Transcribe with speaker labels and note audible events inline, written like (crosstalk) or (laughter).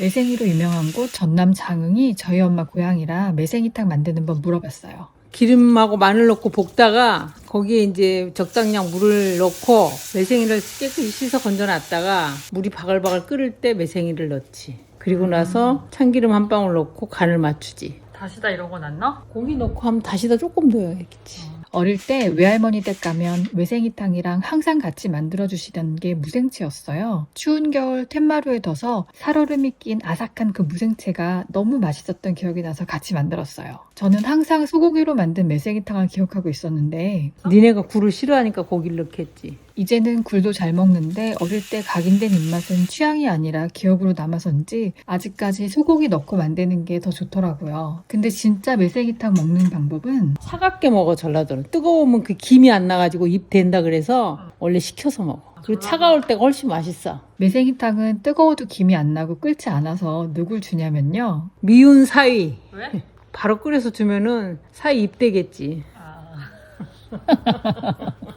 Speaker 1: 매생이로 유명한 곳 전남 장흥이 저희 엄마 고향이라 매생이탕 만드는 법 물어봤어요.
Speaker 2: 기름하고 마늘 넣고 볶다가 거기에 이제 적당량 물을 넣고 매생이를 깨끗이 씻어 건져놨다가 물이 바글바글 끓을 때 매생이를 넣지. 그리고 나서 참기름 한 방울 넣고 간을 맞추지.
Speaker 1: 다시다 이런 건안 넣어?
Speaker 2: 고기 넣고 하면 다시다 조금 넣어야겠지.
Speaker 1: 어릴 때 외할머니 댁 가면 매생이탕이랑 항상 같이 만들어 주시던 게 무생채였어요. 추운 겨울 텐마루에 둬서 살얼음이 낀 아삭한 그 무생채가 너무 맛있었던 기억이 나서 같이 만들었어요. 저는 항상 소고기로 만든 매생이탕을 기억하고 있었는데
Speaker 2: 니네가 굴을 싫어하니까 고기를 넣겠지.
Speaker 1: 이제는 굴도 잘 먹는데 어릴 때 각인된 입맛은 취향이 아니라 기억으로 남아서인지 아직까지 소고기 넣고 만드는 게 더 좋더라고요. 근데 진짜 매생이탕 먹는 방법은
Speaker 2: 차갑게 먹어 전라도는. 뜨거우면 그 김이 안 나가지고 입 된다 그래서 원래 식혀서 먹어. 그리고 차가울 때가 훨씬 맛있어.
Speaker 1: 매생이탕은 뜨거워도 김이 안 나고 끓지 않아서 누굴 주냐면요.
Speaker 2: 미운 사위.
Speaker 1: 왜?
Speaker 2: 바로 끓여서 주면은 사위 입 되겠지. (laughs)